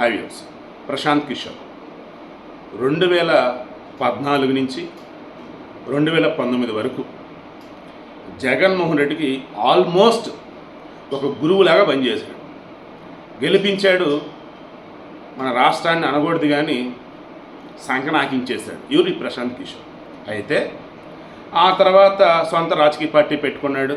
హైవ్యూస్ ప్రశాంత్ కిషోర్. రెండు వేల పద్నాలుగు నుంచి రెండు వేల పంతొమ్మిది వరకు జగన్మోహన్ రెడ్డికి ఆల్మోస్ట్ ఒక గురువులాగా పనిచేశాడు. గెలిపించాడు మన రాష్ట్రాన్ని అనకూడదు కానీ సంకనాకించేశాడు. ఎవరు ప్రశాంత్ కిషోర్? అయితే ఆ తర్వాత సొంత రాజకీయ పార్టీ పెట్టుకున్నాడు.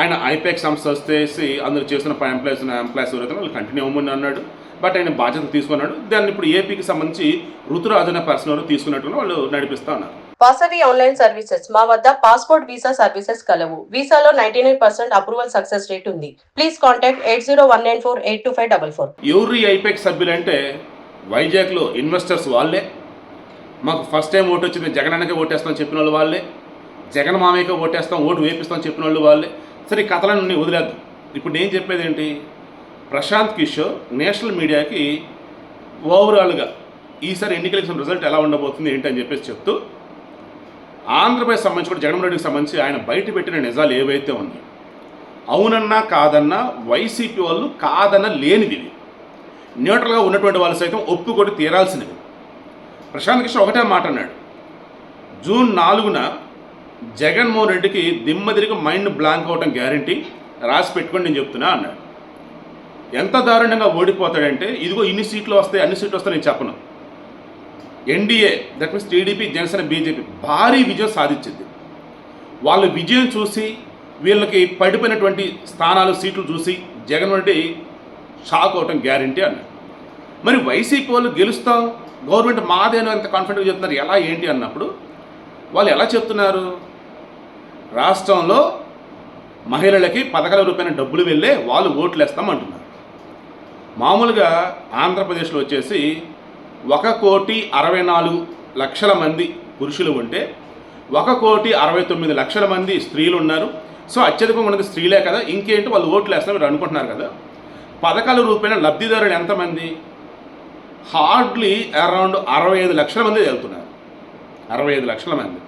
ఆయన ఐపాక్ సంస్థ వచ్చేసి అందరూ చేస్తున్న ఎంప్లాయీస్ ఎంప్లాయీస్ ఎవరైతే వాళ్ళు కంటిన్యూ అవ్వమని అన్నాడు. బట్ ఆయన బాధ్యత తీసుకున్నాడు. దాన్ని ఇప్పుడు ఏపీకి సంబంధించి ఋతురాజు అనే పర్సన్ తీసుకున్నట్టుగా వాళ్ళు నడిపిస్తూ ఉన్నారు. వాసవి ఆన్లైన్ సర్వీసెస్ మా వద్ద పాస్పోర్ట్ వీసా సర్వీసెస్ కలవు. వీసాలో ninety nine percent approval success rate ఉంది. Please contact eight zero one nine four eight two five double four ఎవరు ఐపాక్ సభ్యులంటే వైజాగ్లో ఇన్వెస్టర్స్ వాళ్ళే. మాకు ఫస్ట్ టైం ఓటు వచ్చింది జగన్ అన్నకే ఓటేస్తాం చెప్పిన వాళ్ళు వాళ్ళే. జగన్ మామయ్యకే ఓటేస్తాం ఓటు వేపిస్తాం చెప్పిన వాళ్ళు వాళ్ళే. సరే ఈ కథలన్నీ వదిలేద్దు. ఇప్పుడు నేను చెప్పేది ఏంటి? ప్రశాంత్ కిషోర్ నేషనల్ మీడియాకి ఓవరాల్గా ఈసారి ఎన్నికల రిజల్ట్ ఎలా ఉండబోతుంది ఏంటి అని చెప్పేసి చెప్తూ ఆంధ్రప్రదేశ్ సంబంధించి కూడా జగన్మోహన్ రెడ్డికి సంబంధించి ఆయన బయట పెట్టిన నిజాలు ఏవైతే ఉన్నాయో అవునన్నా కాదన్నా వైసీపీ వాళ్ళు కాదన్న లేనిది న్యూట్రల్గా ఉన్నటువంటి వాళ్ళు సైతం ఒప్పుకొని తీరాల్సినవి. ప్రశాంత్ కిషోర్ ఒకటే మాట అన్నాడు. జూన్ నాలుగున జగన్మోహన్ రెడ్డికి దిమ్మదిరిగి మైండ్ బ్లాంక్ అవటం గ్యారంటీ. రాసి పెట్టుకొని నేను చెప్తున్నా అన్నాడు. ఎంత దారుణంగా ఓడిపోతాడంటే ఇదిగో ఇన్ని సీట్లు వస్తాయి అన్ని సీట్లు వస్తాయి నేను చెప్పను. NDA that means TDP Janasena BJP భారీ విజయం సాధించింది. వాళ్ళ విజయం చూసి వీళ్ళకి పడిపోయినటువంటి స్థానాలు సీట్లు చూసి జగన్ రెడ్డి షాక్ అవటం గ్యారంటీ అన్నాడు. మరి వైసీపీ వాళ్ళు గెలుస్తాం గవర్నమెంట్ మాదే అని ఎంత కాన్ఫిడెంట్గా చెప్తున్నారు ఎలా ఏంటి అన్నప్పుడు వాళ్ళు ఎలా చెప్తున్నారు? రాష్ట్రంలో మహిళలకి పథకాల రూపాయల డబ్బులు వెళ్ళే వాళ్ళు ఓట్లు వేస్తాం అంటున్నారు మామూలుగా ఆంధ్రప్రదేశ్లో వచ్చేసి ఒక కోటి అరవై నాలుగు లక్షల మంది పురుషులు ఉంటే ఒక కోటి అరవై తొమ్మిది లక్షల మంది స్త్రీలు ఉన్నారు. సో అత్యధికంగా ఉన్నది స్త్రీలే కదా ఇంకేంటి వాళ్ళు ఓట్లు వేస్తారు మీరు అనుకుంటున్నారు కదా? పథకాల రూపాయన లబ్ధిదారులు ఎంతమంది? హార్డ్లీ అరౌండ్ అరవై ఐదు లక్షల మంది వెళ్తున్నారు. అరవై ఐదు లక్షల మంది.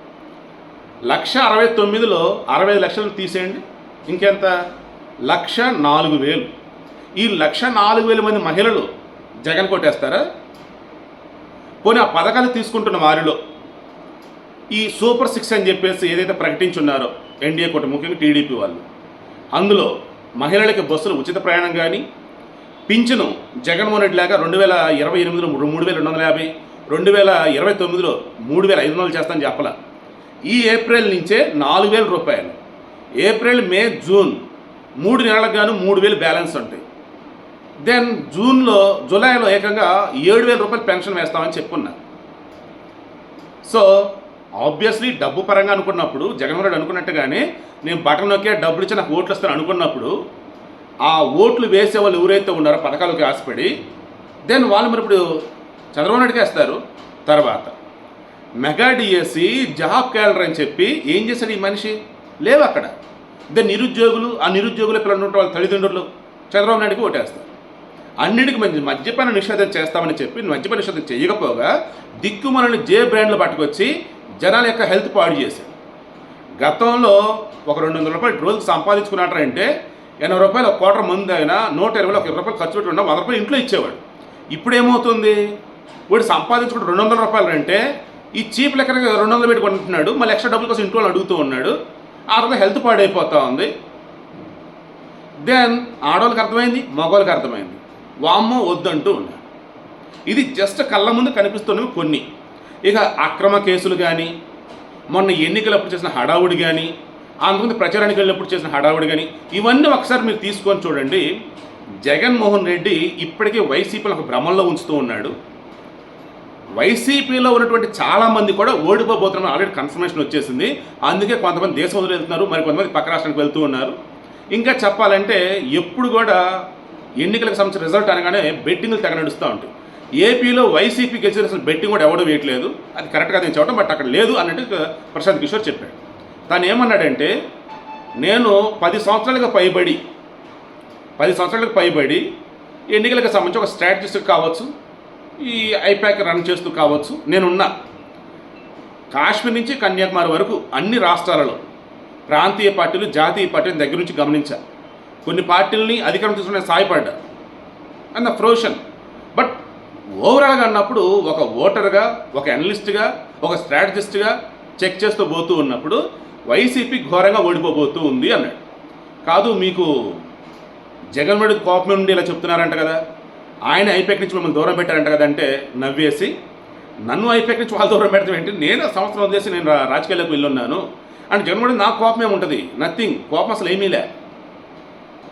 లక్ష అరవై తొమ్మిదిలో అరవై ఐదు లక్షలు తీసేయండి. ఇంకెంత? లక్ష నాలుగు వేలు. ఈ లక్ష నాలుగు వేల మంది మహిళలు జగన్ కొట్టేస్తారా? పోనీ ఆ పథకాలు తీసుకుంటున్న వారిలో ఈ సూపర్ సిక్స్ అని చెప్పేసి ఏదైతే ప్రకటించున్నారో ఎన్డీఏ కూటమి ముఖ్యంగా టీడీపీ వాళ్ళు అందులో మహిళలకి బస్సులు ఉచిత ప్రయాణం కానీ పింఛను జగన్మోహన్ రెడ్డి లాగా రెండు వేల ఇరవై ఎనిమిదిలో మూడు మూడు వేల రెండు వందల యాభై రెండు వేల ఇరవై తొమ్మిదిలో మూడు వేల ఐదు వందలు చేస్తానని చెప్పాల. ఈ ఏప్రిల్ నుంచే నాలుగు వేల రూపాయలు. ఏప్రిల్ మే జూన్ మూడు నెలలకు గాను మూడు వేలు బ్యాలెన్స్ ఉంటాయి. దెన్ జూన్లో జూలైలో ఏకంగా ఏడు వేల రూపాయలు పెన్షన్ వేస్తామని చెప్పుకున్నా. సో ఆబ్వియస్లీ డబ్బు పరంగా అనుకున్నప్పుడు జగన్మోహన్ రెడ్డి అనుకున్నట్టుగానే నేను బటన్ నొక్కే డబ్బులు ఇచ్చి నాకు ఓట్లు వస్తాను అనుకున్నప్పుడు ఆ ఓట్లు వేసే వాళ్ళు ఎవరైతే ఉన్నారో పథకాలకి ఆశపడి దెన్ వాళ్ళు మరి ఇప్పుడు చంద్రబాబు నాయుడుకి వేస్తారు తర్వాత మెగా డిఎస్సి జాబ్ క్యాలర్ అని చెప్పి ఏం చేశాడు ఈ మనిషి? లేవు అక్కడ. దెన్ నిరుద్యోగులు ఆ నిరుద్యోగుల పిల్లలు ఉంటే వాళ్ళ తల్లిదండ్రులు చంద్రబాబు నాయుడుకి ఓటేస్తారు. అన్నిటికి మంచి మద్యపాన నిషేధం చేస్తామని చెప్పి మద్యపాన నిషేధం చేయకపోగా దిక్కుమలని జే బ్రాండ్లు పట్టుకొచ్చి జనాల యొక్క హెల్త్ పాడు చేశారు. గతంలో ఒక రెండు వందల రూపాయలు రోజుకు సంపాదించుకున్నారంటే ఎనభై రూపాయలు ఒక కోటర్ మంది అయినా నూట ఇరవై ఒక ఇరవై రూపాయలు ఖర్చు పెట్టి వంద రూపాయలు ఇంట్లో ఇచ్చేవాడు. ఇప్పుడు ఏమవుతుంది వీడు సంపాదించుకుంటే రెండు వందల రూపాయలు అంటే ఈ చీప్ లెక్కన రెండు వందలు పెట్టి కొంటున్నాడు మళ్ళీ ఎక్స్ట్రా డబ్బుల కోసం ఇంట్లో అడుగుతూ ఉన్నాడు. ఆ తర్వాత హెల్త్ పాడైపోతూ ఉంది. దెన్ ఆడవాళ్ళకి అర్థమైంది మగవాళ్ళకి అర్థమైంది. వామ్మ వద్దంటూ ఉన్నారు ఇది జస్ట్ కళ్ళ ముందు కనిపిస్తున్నవి కొన్ని. ఇక అక్రమ కేసులు కానీ మొన్న ఎన్నికలప్పుడు చేసిన హడావుడి కానీ అంతకుముందు ప్రచారానికి వెళ్ళినప్పుడు చేసిన హడావుడి కానీ ఇవన్నీ ఒకసారి మీరు తీసుకొని చూడండి. జగన్మోహన్ రెడ్డి ఇప్పటికే వైసీపీని ఒక భ్రమంలో ఉంచుతూ ఉన్నాడు. వైసీపీలో ఉన్నటువంటి చాలామంది కూడా ఓడిపోబోతున్నారు ఆల్రెడీ కన్ఫర్మేషన్ వచ్చేసింది. అందుకే కొంతమంది దేశం వదిలి వెళ్తున్నారు మరి కొంతమంది పక్క రాష్ట్రానికి వెళ్తూ ఉన్నారు. ఇంకా చెప్పాలంటే ఎప్పుడు కూడా ఎన్నికలకు సంబంధించిన రిజల్ట్ అనగానే బెట్టింగ్లు తెగ నడుస్తూ ఉంటాయి. ఏపీలో వైసీపీ గెలిచిన అసలు బెట్టింగ్ కూడా ఎవడో వేయట్లేదు. అది కరెక్ట్గా నేను చెప్పడం బట్ అక్కడ లేదు అన్నట్టు ప్రశాంత్ కిషోర్ చెప్పాడు. తను ఏమన్నాడంటే నేను పది సంవత్సరాలుగా పైబడి పది సంవత్సరాలకు పైబడి ఎన్నికలకు సంబంధించి ఒక స్ట్రాటజిస్ట్ కావచ్చు ఈ ఐప్యాక్ రన్ చేస్తూ కావచ్చు. నేనున్నా. కాశ్మీర్ నుంచి కన్యాకుమారి వరకు అన్ని రాష్ట్రాలలో ప్రాంతీయ పార్టీలు జాతీయ పార్టీలు దగ్గర నుంచి గమనించా. కొన్ని పార్టీలని అధికారం తీసుకునే సాయపడ్డా. అన్న ఫ్రోషన్. బట్ ఓవరాల్గా అన్నప్పుడు ఒక ఓటర్గా ఒక అనలిస్ట్గా ఒక స్ట్రాటజిస్ట్గా చెక్ చేస్తూ పోతూ ఉన్నప్పుడు వైసీపీ ఘోరంగా ఓడిపోబోతూ ఉంది అన్నాడు. కాదు మీకు జగన్మోహన్ కోపం నుండి ఇలా చెప్తున్నారంట కదా. ఆయన ఐపెక్ నుంచి మిమ్మల్ని దూరం పెట్టారంట కదంటే నవ్వేసి నన్ను ఐపెక్ నుంచి వాళ్ళు దూరం పెడతాం ఏంటి? నేను సంవత్సరం వదిలేసి నేను రాజకీయాలకు వెళ్ళున్నాను. అండ్ జగన్మోహన్ నాకు కోపం ఏముంటుంది నథింగ్ కోపం అసలు ఏమీ లే.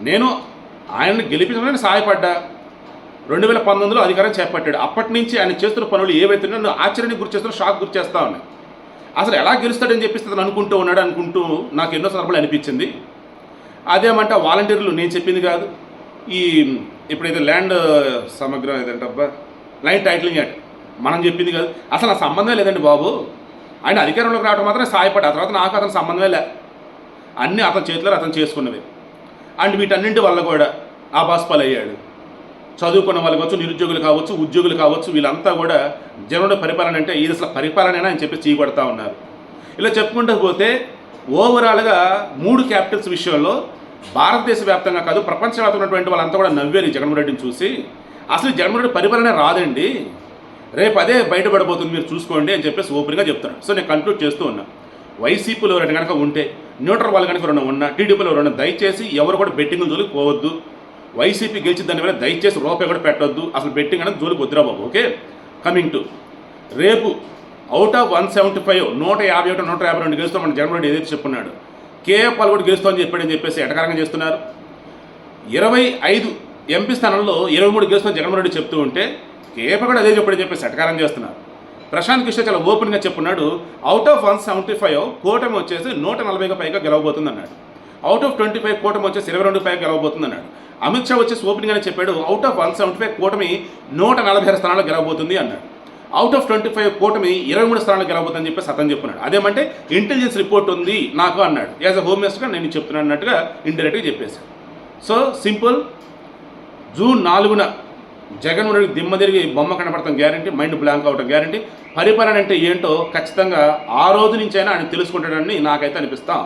నేను ఆయన్ని గెలిపించడానికి సహాయపడ్డా. రెండు వేల పంతొమ్మిదిలో అధికారం చేపట్టాడు. అప్పటి నుంచి ఆయన చేస్తున్న పనులు ఏవైతే నన్ను ఆశ్చర్యానికి గురి చేస్తున్నా షాక్ గురి చేస్తా ఉన్నాయి. అసలు ఎలా గెలుస్తాడని చెప్పి అతను అనుకుంటూ ఉన్నాడు అనుకుంటూ నాకు ఎన్నో సందర్భాలు అనిపించింది. అదేమంటే వాలంటీర్లు నేను చెప్పింది కాదు. ఈ ఇప్పుడైతే ల్యాండ్ సమగ్రం ఏదంటబ్బా లైన్ టైటిలింగ్ యాక్ట్ మనం చెప్పింది కాదు. అసలు ఆ సంబంధమే లేదండి బాబు. ఆయన అధికారంలోకి రావడం మాత్రమే సహాయపడ్డా ఆ తర్వాత నాకు అతని సంబంధమే లే. అన్నీ అతని చేతిలో అతను చేసుకున్నవి. అండ్ వీటన్నింటి వల్ల కూడా ఆబాస్పాలు అయ్యాడు చదువుకున్న వాళ్ళు కావచ్చు నిరుద్యోగులు కావచ్చు ఉద్యోగులు కావచ్చు వీళ్ళంతా కూడా జనుడు పరిపాలన అంటే ఇది అసలు పరిపాలన అని చెప్పి చీకొడతా ఉన్నారు. ఇలా చెప్పుకుంటూ పోతే ఓవరాల్గా మూడు క్యాపిటల్స్ విషయంలో భారతదేశ వ్యాప్తంగా కాదు ప్రపంచవ్యాప్తంగా ఉన్నటువంటి వాళ్ళంతా కూడా నవ్వేరు జగన్మోహన్ రెడ్డిని చూసి. అసలు జగన్మోహన్ రెడ్డి పరిపాలన రాదండి. రేపు అదే బయటపడబోతుంది మీరు చూసుకోండి అని చెప్పేసి ఓపెన్గా చెప్తున్నాను సో నేను కంక్లూడ్ చేస్తూ ఉన్నా. వైసీపీలో రెండు కనుక ఉంటే న్యూట్రల్ వాళ్ళు కనుక ఎవరైనా ఉన్నా టీడీపీలో రెండు దయచేసి ఎవరు కూడా బెట్టింగ్ జోలికి పోవద్దు. వైసీపీ గెలిచిన దాని వల్ల దయచేసి రూపాయి కూడా పెట్టొద్దు. అసలు బెట్టింగ్ అనేది జోలికి వద్దురా బాబు ఓకే? కమింగ్ టు రేపు out of one seventy five నూట యాభై ఒకటి నూట యాభై రెండు గెలుస్తాం మన జగన్మోహన్ రెడ్డి ఏదైతే చెప్పున్నాడు కేఎఫ్ పాల్ కూడా గెలుస్తామని చెప్పాడని చెప్పేసి ఎటకారంగా చేస్తున్నారు. ఇరవై ఐదు ఎంపీ స్థానంలో ఇరవై మూడు గెలుస్తామని జగన్మోహన్ రెడ్డి చెప్తూ ఉంటే కేఎఫ్ కూడా అదే చెప్పాడని చెప్పేసి ఎటకారం చేస్తున్నారు. ప్రశాంత్ కిషోర్ చాలా ఓపెన్గా చెప్పున్నాడు. Out of one seventy five కూటమి వచ్చేసి నూట నలభైకి పైగా గెలవబోతుంది అన్నాడు అవుట్ ఆఫ్ ట్వంటీ ఫైవ్ కూటమి వచ్చేసి ఇరవై రెండు పైగా గెలవబోతుంది అన్నాడు అమిత్ షా వచ్చేసి ఓపెన్గానే చెప్పాడు out of one seventy five కూటమి నూట నలభై ఆరు స్థానాల్లో గెలవబోతుంది అన్నాడు. అవుట్ ఆఫ్ ట్వంటీ ఫైవ్ కూటమి ఇరవై మూడు స్థానాలు గెలవబోతుందని చెప్పేసి అతను చెప్తున్నాడు అదేమంటే ఇంటెలిజెన్స్ రిపోర్ట్ ఉంది నాకు అన్నాడు. యాజ్ అ హోమ్ మినిస్టర్గా నేను చెప్తున్నాను అన్నట్టుగా ఇండైరెక్ట్గా చెప్పేశాను సో సింపుల్ జూన్ నాలుగున జగన్మోహన్ రెడ్డి దిమ్మ తిరిగి బొమ్మ కనపడతాం గ్యారంటీ మైండ్ బ్లాంక్ అవటం గ్యారంటీ పరిపాలన అంటే ఏంటో ఖచ్చితంగా ఆ రోజు నుంచైనా ఆయన తెలుసుకుంటాడని నాకైతే అనిపిస్తా